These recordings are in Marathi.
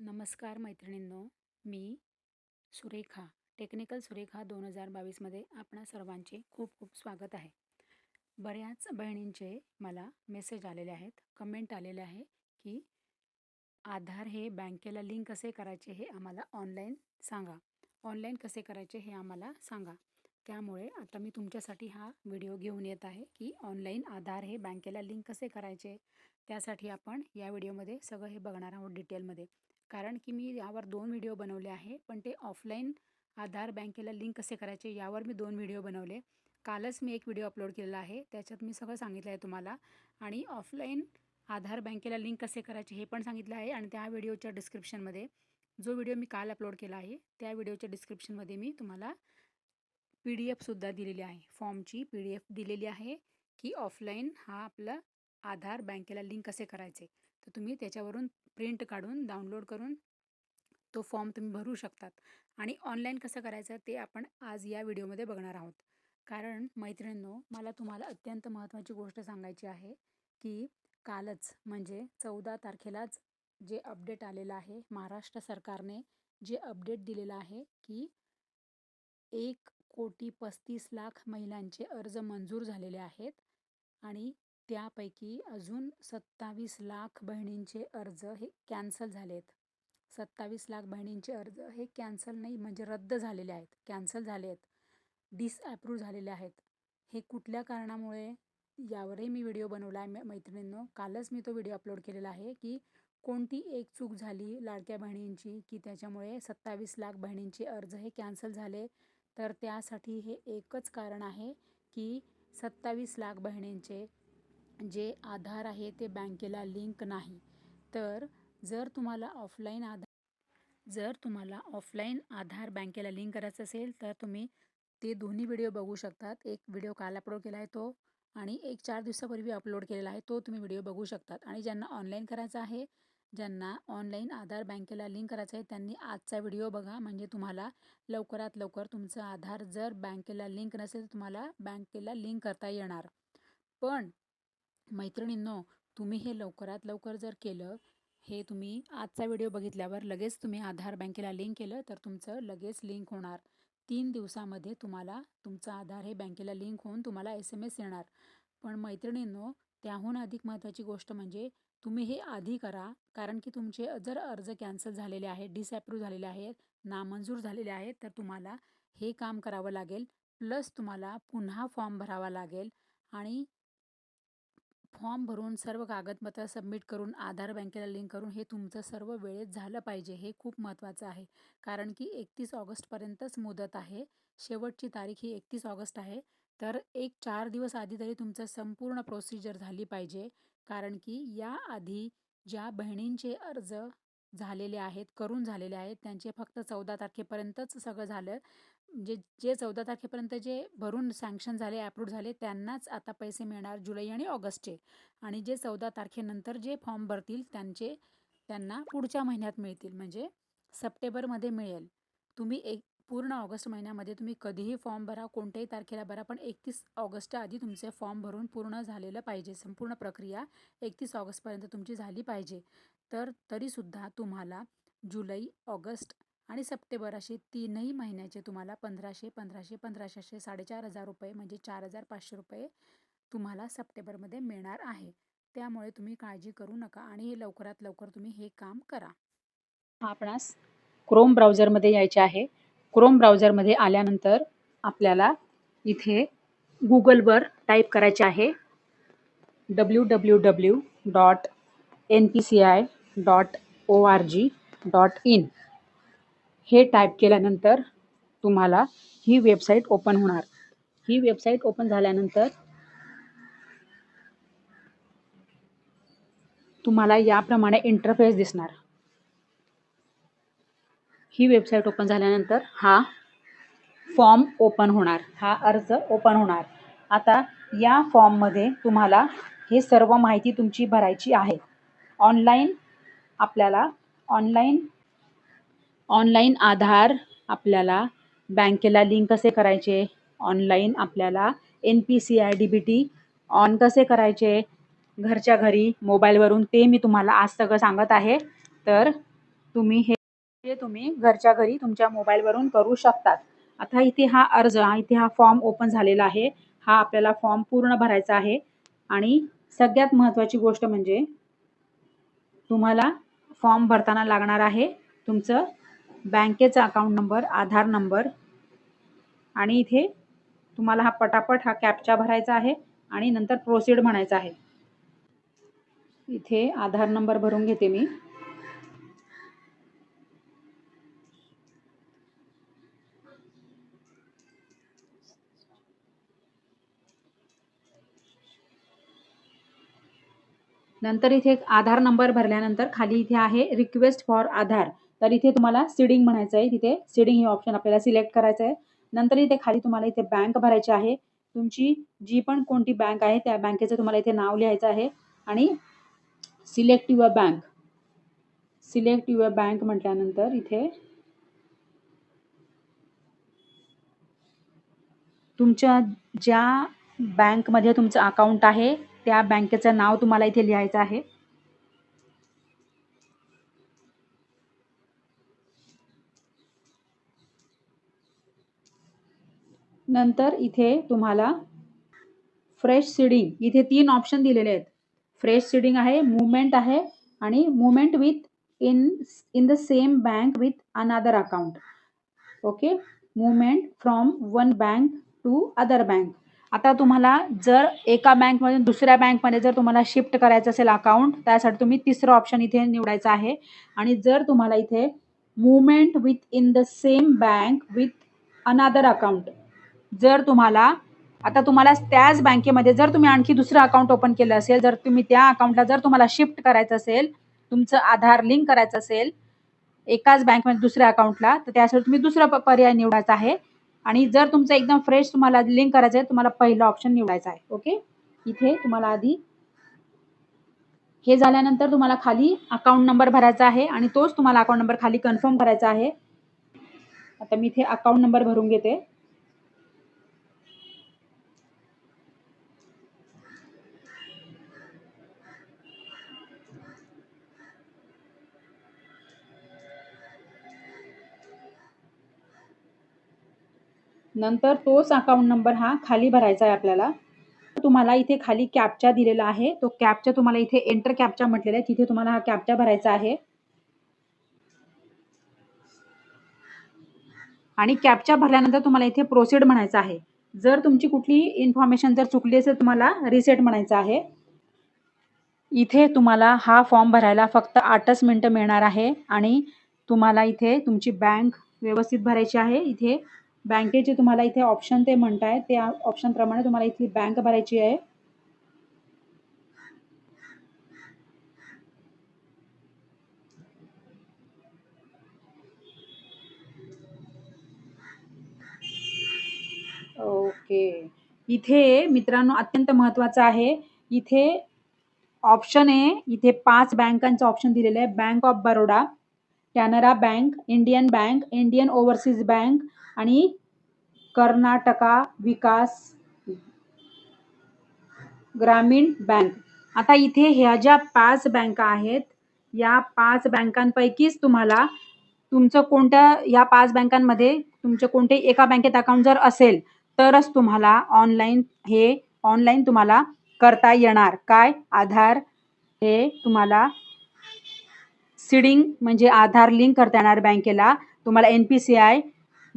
नमस्कार मैत्रिणींनो मी सुरेखा टेक्निकल सुरेखा दोन हजार बावीसमध्ये आपणा सर्वांचे खूप खूप स्वागत आहे. बऱ्याच बहिणींचे मला मेसेज आलेले आहेत कमेंट आलेले आहे की आधार हे बँकेला लिंक कसे करायचे हे आम्हाला ऑनलाईन सांगा. ऑनलाईन कसे करायचे हे आम्हाला सांगा. त्यामुळे आता मी तुमच्यासाठी हा व्हिडिओ घेऊन येत आहे की ऑनलाईन आधार हे बँकेला लिंक कसे करायचे त्यासाठी आपण या व्हिडिओमध्ये सगळं हे बघणार आहोत डिटेलमध्ये कारण की मी यावर दोन व्हिडिओ बनवले आहे पण ते ऑफलाईन आधार बँकेला लिंक कसे करायचे यावर मी दोन व्हिडिओ बनवले. कालच मी एक व्हिडिओ अपलोड केलेला आहे त्याच्यात मी सगळं सांगितलं आहे तुम्हाला. आणि ऑफलाईन आधार बँकेला लिंक कसे करायचे हे पण सांगितलं आहे आणि त्या व्हिडिओच्या डिस्क्रिप्शनमध्ये जो व्हिडिओ मी काल अपलोड केला आहे त्या व्हिडिओच्या डिस्क्रिप्शनमध्ये मी तुम्हाला पी डी एफसुद्धा दिलेली आहे. फॉर्मची पी डी एफ दिलेली आहे की ऑफलाईन हा आपला आधार बँकेला लिंक कसे करायचे. तर तुम्ही त्याच्यावरून प्रिंट काढून डाउनलोड करून तो फॉर्म तुम्ही भरू शकतात. आणि ऑनलाईन कसं करायचं ते आपण आज या व्हिडिओमध्ये बघणार आहोत. कारण मैत्रिणींनो मला तुम्हाला अत्यंत महत्त्वाची गोष्ट सांगायची आहे की कालच म्हणजे चौदा तारखेलाच जे अपडेट आलेलं आहे महाराष्ट्र सरकारने जे अपडेट दिलेलं आहे की एक कोटी पस्तीस लाख महिलांचे अर्ज मंजूर झालेले आहेत. आणि त्यापैकी अजून सत्तावीस लाख बहिणींचे अर्ज हे कॅन्सल झाले आहेत सत्तावीस लाख बहिणींचे अर्ज हे कॅन्सल नाही म्हणजे रद्द झालेले आहेत. कॅन्सल झाले आहेत डिसॲप्रूव्ह झालेले आहेत. हे कुठल्या कारणामुळे? यावरही मी व्हिडिओ बनवला आहे मैत्रिणींनो. कालच मी तो व्हिडिओ अपलोड केलेला आहे की कोणती एक चूक झाली लाडक्या बहिणींची की त्याच्यामुळे सत्तावीस लाख बहिणींचे अर्ज हे कॅन्सल झाले? तर त्यासाठी हे एकच कारण आहे की सत्तावीस लाख बहिणींचे जे आधार आहे ते बँकेला लिंक नाही. तर जर तुम्हाला ऑफलाईन आधार जर तुम्हाला ऑफलाईन आधार बँकेला लिंक करायचं असेल तर तुम्ही ते दोन्ही व्हिडिओ बघू शकतात. एक व्हिडिओ काल अपलोड केला आहे तो आणि एक चार दिवसापूर्वी अपलोड केलेला आहे तो तुम्ही व्हिडिओ बघू शकतात. आणि ज्यांना ऑनलाईन करायचा आहे ज्यांना ऑनलाईन आधार बँकेला लिंक करायचं आहे त्यांनी आजचा व्हिडिओ बघा. म्हणजे तुम्हाला लवकरात लवकर तुमचं आधार जर बँकेला लिंक नसेल तर तुम्हाला बँकेला लिंक करता येणार. पण मैत्रिणींनो तुम्ही हे लवकरात लवकर जर केलं हे तुम्ही आजचा व्हिडिओ बघितल्यावर लगेच तुम्ही आधार बँकेला लिंक केलं तर तुमचं लगेच लिंक होणार. तीन दिवसामध्ये तुम्हाला तुमचं आधार हे बँकेला लिंक होऊन तुम्हाला एस एम एस येणार. पण मैत्रिणींनो त्याहून अधिक महत्त्वाची गोष्ट म्हणजे तुम्ही हे आधी करा कारण की तुमचे जर अर्ज कॅन्सल झालेले आहेत डिसॲप्रूव्ह झालेले आहेत नामंजूर झालेले आहेत तर तुम्हाला हे काम करावं लागेल. प्लस तुम्हाला पुन्हा फॉर्म भरावा लागेल आणि फॉर्म भरून सर्व कागदपत्र सबमिट करून आधार बँकेला लिंक करून हे तुमचं सर्व वेळेत झालं पाहिजे हे खूप महत्त्वाचं आहे. कारण की एकतीस ऑगस्टपर्यंतच मुदत आहे. शेवटची तारीख ही एकतीस ऑगस्ट आहे. तर एक चार दिवस आधी तरी तुमचं संपूर्ण प्रोसिजर झाली पाहिजे. कारण की याआधी ज्या बहिणींचे अर्ज झालेले आहेत करून झालेले आहेत त्यांचे फक्त चौदा तारखेपर्यंतच सगळं झालं. जे जे चौदा तारखेपर्यंत जे भरून सँक्शन झाले ॲप्रूव्ह झाले त्यांनाच आता पैसे मिळणार जुलै आणि ऑगस्टचे. आणि जे चौदा तारखेनंतर जे फॉर्म भरतील त्यांचे त्यांना पुढच्या महिन्यात मिळतील. म्हणजे सप्टेंबरमध्ये मिळेल. तुम्ही एक पूर्ण ऑगस्ट महिन्यामध्ये तुम्ही कधीही फॉर्म भरा कोणत्याही तारखेला भरा पण एकतीस ऑगस्टच्या आधी तुमचे फॉर्म भरून पूर्ण झालेलं पाहिजे. संपूर्ण प्रक्रिया एकतीस ऑगस्टपर्यंत तुमची झाली पाहिजे. तर तरीसुद्धा तुम्हाला जुलै ऑगस्ट आणि सप्टेंबर असे तीनही महिन्याचे तुम्हाला पंधराशे पंधराशे पंधराशे साडेचार हजार रुपये म्हणजे चार हजार पाचशे रुपये तुम्हाला सप्टेंबरमध्ये मिळणार आहे. त्यामुळे तुम्ही काळजी करू नका आणि हे लवकरात लवकर तुम्ही हे काम करा. आपणास क्रोम ब्राउझरमध्ये यायचे आहे. क्रोम ब्राउझरमध्ये आल्यानंतर आपल्याला इथे गुगलवर टाईप करायचे आहे. W W W dot N P C I dot O R G dot in हे टाईप केल्यानंतर तुम्हाला ही वेबसाईट ओपन होणार. ही वेबसाईट ओपन झाल्यानंतर तुम्हाला याप्रमाणे इंटरफेस दिसणार. ही वेबसाईट ओपन झाल्यानंतर हा फॉर्म ओपन होणार. हा अर्ज ओपन होणार. आता या फॉर्ममध्ये तुम्हाला हे सर्व माहिती तुमची भरायची आहे. ऑनलाईन आपल्याला ऑनलाईन ऑनलाईन आधार आपल्याला बँकेला लिंक कसे करायचे? ऑनलाईन आपल्याला N P C I D B T on कसे करायचे? घरच्या घरी मोबाईलवरून ते मी तुम्हाला आज सगळं सांगत आहे. तर तुम्ही हे हे तुम्ही घरच्या घरी तुमच्या मोबाईलवरून करू शकतात. आता इथे हा अर्ज हा इथे हा फॉर्म ओपन झालेला आहे. हा आपल्याला फॉर्म पूर्ण भरायचा आहे. आणि सगळ्यात महत्त्वाची गोष्ट म्हणजे तुम्हाला फॉर्म भरताना लागणार आहे तुमचं बँकेचा अकाउंट नंबर आधार नंबर आणि इथे तुम्हाला हा पटापट हा कॅपचा भरायचा आहे आणि नंतर प्रोसीड म्हणायचा आहे. इथे आधार नंबर भरून घेते मी. नंतर इथे आधार नंबर भरल्यानंतर खाली इथे आहे रिक्वेस्ट फॉर आधार. तर इथे तुम्हाला सीडिंग म्हणायचं आहे. तिथे सीडिंग हे ऑप्शन आपल्याला सिलेक्ट करायचं आहे. नंतर इथे खाली तुम्हाला इथे बँक भरायची आहे. तुमची जी पण कोणती बँक आहे त्या बँकेचं तुम्हाला इथे नाव लिहायचं आहे. आणि select your bank select your bank म्हटल्यानंतर इथे तुमच्या ज्या बँकमध्ये तुमचं अकाउंट आहे त्या बँकेचं नाव तुम्हाला इथे लिहायचं आहे. नंतर इथे तुम्हाला फ्रेश सीडिंग इथे तीन ऑप्शन दिलेले आहेत. फ्रेश सीडिंग आहे मुवमेंट आहे आणि movement within in the same bank with another account okay movement from one bank to other bank आता तुम्हाला जर एका बँकमधून दुसऱ्या बँकमध्ये जर तुम्हाला शिफ्ट करायचं असेल अकाउंट त्यासाठी तुम्ही तिसरं ऑप्शन इथे निवडायचं आहे. आणि जर तुम्हाला इथे movement within the same bank with another account जर तुम्हाला आता तुम्हाला त्याच बँकेमध्ये जर तुम्ही आणखी दुसरं अकाउंट ओपन केलं असेल जर तुम्ही त्या अकाउंटला जर तुम्हाला शिफ्ट करायचं असेल तुमचं आधार लिंक करायचं असेल एकाच बँकमध्ये दुसऱ्या अकाउंटला तर त्यासाठी तुम्ही दुसरा पर्याय निवडायचा आहे. आणि जर तुमचं एकदम फ्रेश तुम्हाला लिंक करायचं आहे तुम्हाला पहिलं ऑप्शन निवडायचं आहे ओके इथे तुम्हाला आधी हे झाल्यानंतर तुम्हाला खाली अकाउंट नंबर भरायचा आहे आणि तोच तुम्हाला अकाउंट नंबर खाली कन्फर्म करायचा आहे. आता मी इथे अकाउंट नंबर भरून घेते. नंतर तोच अकाउंट नंबर हा खाली भरायचा आहे आपल्याला. तुम्हाला इथे खाली कॅपचा दिलेला आहे. तो कॅपचा तुम्हाला इथे एंटर कॅपचा म्हटलेला आहे. तिथे तुम्हाला हा कॅपचा भरायचा आहे. आणि कॅपचा भरल्यानंतर तुम्हाला इथे प्रोसीड म्हणायचं आहे. जर तुमची कुठली इन्फॉर्मेशन जर चुकली असेल तुम्हाला रिसेट म्हणायचं आहे. इथे तुम्हाला हा फॉर्म भरायला फक्त आठच मिनटं मिळणार आहे. आणि तुम्हाला इथे तुमची बँक व्यवस्थित भरायची आहे. इथे बँकेचे तुम्हाला इथे ऑप्शन ते म्हणताय त्या ऑप्शनप्रमाणे तुम्हाला इथली बँक भरायची आहे. ओके इथे मित्रांनो अत्यंत महत्वाचं आहे. इथे ऑप्शन आहे इथे पाच बँकांचं ऑप्शन दिलेलं आहे. Bank of Baroda Canara Bank Indian Bank Indian Overseas Bank आणि कर्नाटका विकास ग्रामीण बँक. आता इथे ह्या ज्या पाच बँका आहेत या पाच बँकांपैकीच तुम्हाला तुमचं कोणत्या या पाच बँकांमध्ये तुमचे कोणते एका बँकेत अकाउंट जर असेल तरच तुम्हाला ऑनलाईन हे ऑनलाईन तुम्हाला करता येणार. काय? आधार हे तुम्हाला सिडिंग म्हणजे आधार लिंक करता येणार बँकेला. तुम्हाला N P C I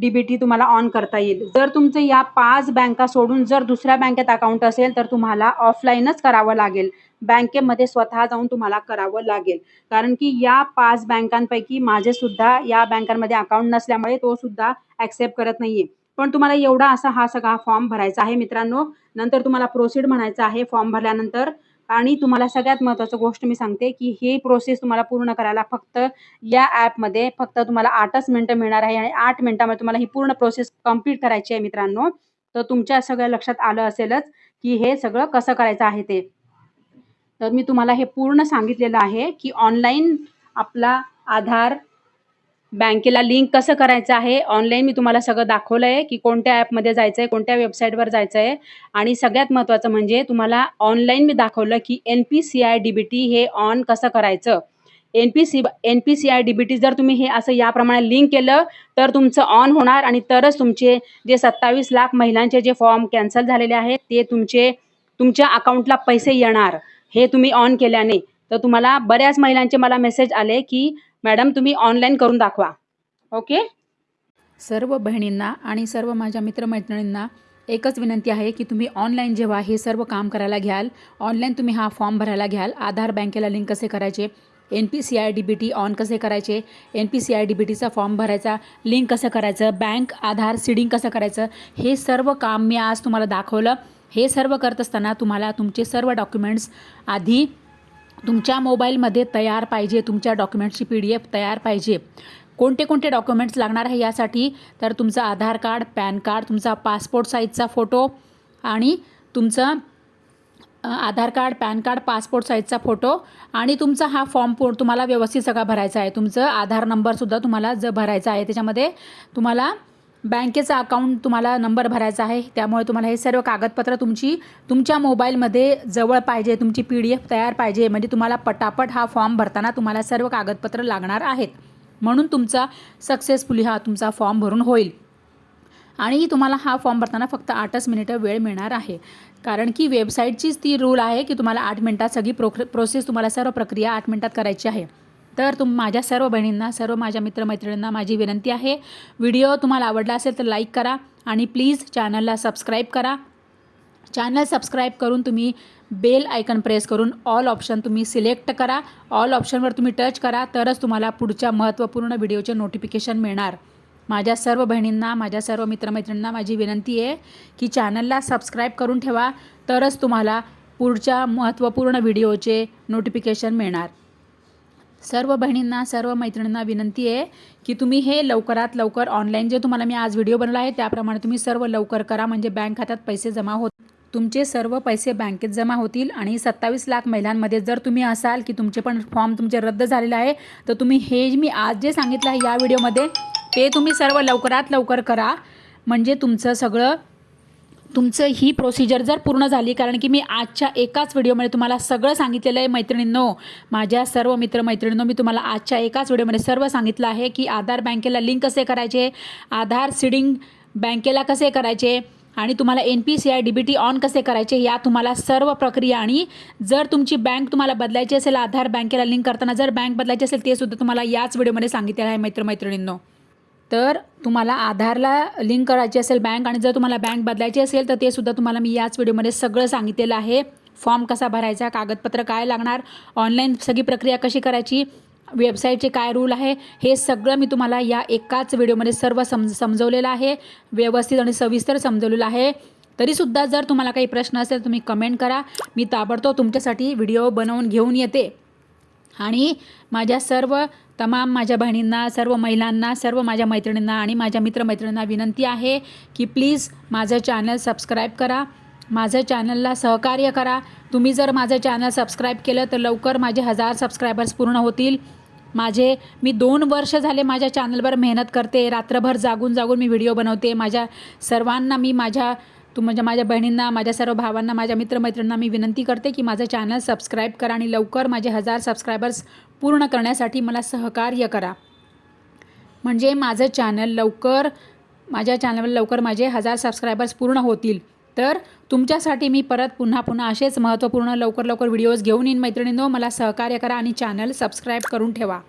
DBT तुम्हाला ऑन करता येईल. जर तुमचे या पाच बँका सोडून जर दुसऱ्या बँकेत अकाउंट असेल तर तुम्हाला ऑफलाईनच करावं लागेल. बँकेमध्ये स्वतः जाऊन तुम्हाला करावं लागेल. कारण की या पाच बँकांपैकी माझे सुद्धा या बँकांमध्ये अकाउंट नसल्यामुळे तो सुद्धा ॲक्सेप्ट करत नाहीये. पण तुम्हाला एवढा असा हा सगळा फॉर्म भरायचा आहे मित्रांनो. नंतर तुम्हाला प्रोसीड म्हणायचं आहे. फॉर्म भरल्यानंतर आणि तुम्हाला सगळ्यात महत्वाची गोष्ट मी सांगते की ही प्रोसेस तुम्हाला पूर्ण करायला फक्त या ॲपमध्ये फक्त तुम्हाला आठच मिनटं मिळणार आहे आणि आठ मिनटामध्ये तुम्हाला ही पूर्ण प्रोसेस कंप्लीट करायची आहे मित्रांनो. तर तुमच्या सगळ्या लक्षात आलं असेलच की हे सगळं कसं करायचं आहे ते. तर मी तुम्हाला हे पूर्ण सांगितलेलं आहे की ऑनलाईन आपला आधार बँकेला लिंक कसं करायचं आहे? ऑनलाईन मी तुम्हाला सगळं दाखवलं आहे की कोणत्या ॲपमध्ये जायचं आहे कोणत्या वेबसाईटवर जायचं आहे आणि सगळ्यात महत्त्वाचं म्हणजे तुम्हाला ऑनलाईन मी दाखवलं की N P C I D B T हे ऑन कसं करायचं. N P C N P C I D B T जर तुम्ही हे असं याप्रमाणे लिंक केलं तर तुमचं ऑन होणार आणि तरच तुमचे जे सत्तावीस लाख महिलांचे जे फॉर्म कॅन्सल झालेले आहेत ते तुमचे तुमच्या अकाउंटला पैसे येणार. हे तुम्ही ऑन केल्याने. तर तुम्हाला बऱ्याच महिलांचे मला मेसेज आले की मॅडम तुम्ही ऑनलाईन करून दाखवा. ओके सर्व बहिणींना आणि सर्व माझ्या मित्रमैत्रिणींना एकच विनंती आहे की तुम्ही ऑनलाईन जेव्हा हे सर्व काम करायला घ्याल ऑनलाईन तुम्ही हा फॉर्म भरायला घ्याल. आधार बँकेला लिंक कसे करायचे N P C I D B T on कसे करायचे N P C I D B टीचा फॉर्म भरायचा लिंक कसं करायचं बँक आधार सीडिंग कसं करायचं हे सर्व काम मी आज तुम्हाला दाखवलं. हे सर्व करत असताना तुम्हाला तुमचे सर्व डॉक्युमेंट्स आधी तुमच्या मोबाईलमध्ये तयार पाहिजे तुमच्या डॉक्युमेंट्सची पी डी एफ तयार पाहिजे. कोणते कोणते डॉक्युमेंट्स लागणार आहे यासाठी? तर तुमचं आधार कार्ड पॅन कार्ड तुमचा पासपोर्ट साईजचा फोटो आणि तुमचं Aadhaar card PAN card passport साईजचा फोटो आणि तुमचा हा फॉर्म पो तुम्हाला व्यवस्थित सगळा भरायचा आहे. तुमचं आधार नंबरसुद्धा तुम्हाला ज भरायचा आहे. त्याच्यामध्ये तुम्हाला बँकेचा अकाउंट तुम्हाला नंबर भरायचा आहे त्यामुळे तुम्हाला हे सर्व कागदपत्र तुमची तुमच्या मोबाईलमध्ये जवळ पाहिजे तुमची पी डी एफ तयार पाहिजे म्हणजे तुम्हाला पटापट हा फॉर्म भरताना तुम्हाला सर्व कागदपत्र लागणार आहेत. म्हणून तुमचा सक्सेसफुली हा तुमचा फॉर्म भरून होईल. आणि तुम्हाला हा फॉर्म भरताना फक्त आठच मिनिटं वेळ मिळणार आहे. कारण की वेबसाईटचीच ती रूल आहे की तुम्हाला आठ मिनटात सगळी प्रोक्र प्रोसेस तुम्हाला सर्व प्रक्रिया आठ मिनटात करायची आहे. तर तुम माझ्या सर्व बहिणींना सर्व माझ्या मित्रमैत्रिणींना माझी विनंती आहे. व्हिडिओ तुम्हाला आवडला असेल तर लाईक करा आणि प्लीज चॅनलला सबस्क्राईब करा. चॅनल सबस्क्राईब करून तुम्ही बेल आयकन प्रेस करून ऑल ऑप्शन तुम्ही सिलेक्ट करा. ऑल ऑप्शनवर तुम्ही टच करा तरच तुम्हाला पुढच्या महत्त्वपूर्ण व्हिडिओचे नोटिफिकेशन मिळणार. माझ्या सर्व बहिणींना माझ्या सर्व मित्रमैत्रिणींना माझी विनंती आहे की चॅनलला सबस्क्राईब करून ठेवा तरच तुम्हाला पुढच्या महत्त्वपूर्ण व्हिडिओचे नोटिफिकेशन मिळणार. सर्व बहिणींना सर्व मैत्रिणींना विनंती आहे की तुम्ही हे लवकरात लवकर ऑनलाईन जे तुम्हाला मी आज व्हिडिओ बनवला आहे त्याप्रमाणे तुम्ही सर्व लवकर करा. म्हणजे बँक खात्यात पैसे जमा होत तुमचे सर्व पैसे बँकेत जमा होतील आणि सत्तावीस लाख महिलांमध्ये जर तुम्ही असाल की तुमचे पण फॉर्म तुमचे रद्द झालेले आहे तर तुम्ही हे मी आज जे सांगितलं आहे या व्हिडिओमध्ये ते तुम्ही सर्व लवकरात लवकर करा. म्हणजे तुमचं सगळं तुमचं ही प्रोसिजर जर पूर्ण झाली कारण की मी आजच्या एकाच व्हिडिओमध्ये तुम्हाला सगळं सांगितलेलं आहे मैत्रिणींनो. माझ्या सर्व मित्रमैत्रिणींनो मी तुम्हाला आजच्या एकाच व्हिडिओमध्ये सर्व सांगितलं आहे की आधार बँकेला लिंक कसे करायचे आधार सीडिंग बँकेला कसे करायचे आणि तुम्हाला N P C I D B T on कसे करायचे या तुम्हाला सर्व प्रक्रिया आणि जर तुमची बँक तुम्हाला बदलायची असेल आधार बँकेला लिंक करताना जर बँक बदलायची असेल ते सुद्धा तुम्हाला याच व्हिडिओमध्ये सांगितलेलं आहे मित्रमैत्रिणींनो. तर तुम्हाला आधारला लिंक करायची असेल बँक आणि जर तुम्हाला बँक बदलायची असेल तर ते सुद्धा तुम्हाला मी याच व्हिडिओमध्ये सगळं सांगितलेलं आहे. फॉर्म कसा भरायचा कागदपत्र काय लागणार ऑनलाईन सगळी प्रक्रिया कशी करायची वेबसाईटचे काय रूल आहे हे सगळं मी तुम्हाला या एकाच व्हिडिओमध्ये सर्व सम समजवलेलं आहे. व्यवस्थित आणि सविस्तर समजवलेलं आहे. तरीसुद्धा जर तुम्हाला काही प्रश्न असेल तुम्ही कमेंट करा. मी ताबडतोब तुमच्यासाठी व्हिडिओ बनवून घेऊन येते. आणि माझ्या सर्व तमाम माझ्या बहिणींना सर्व महिलांना सर्व माझ्या मैत्रिणींना आणि माझ्या मित्रमैत्रिणींना विनंती आहे की प्लीज माझं चॅनल सबस्क्राईब करा माझं चॅनलला सहकार्य करा. तुम्ही जर माझं चॅनल सबस्क्राईब केलं तर लवकर माझे हजार सबस्क्रायबर्स पूर्ण होतील. माझे मी दोन वर्ष झाले माझ्या चॅनलवर मेहनत करते रात्रभर जागून जागून मी व्हिडिओ बनवते. माझ्या सर्वांना मी माझ्या तू म्हणजे माझ्या बहिणींना माझ्या सर्व भावांना माझ्या मित्रमैत्रिणींना मी विनंती करते की माझं चॅनल सबस्क्राईब करा आणि लवकर माझे हजार सबस्क्रायबर्स पूर्ण करण्यासाठी मला सहकार्य करा. म्हणजे माझं चॅनल लवकर माझ्या चॅनलवर लवकर माझे हजार सबस्क्रायबर्स पूर्ण होतील. तर तुमच्यासाठी मी परत पुन्हा पुन्हा असेच महत्त्वपूर्ण लवकर लवकर व्हिडिओज घेऊन येईन मैत्रिणींनो. मला सहकार्य करा आणि चॅनल सबस्क्राईब करून ठेवा.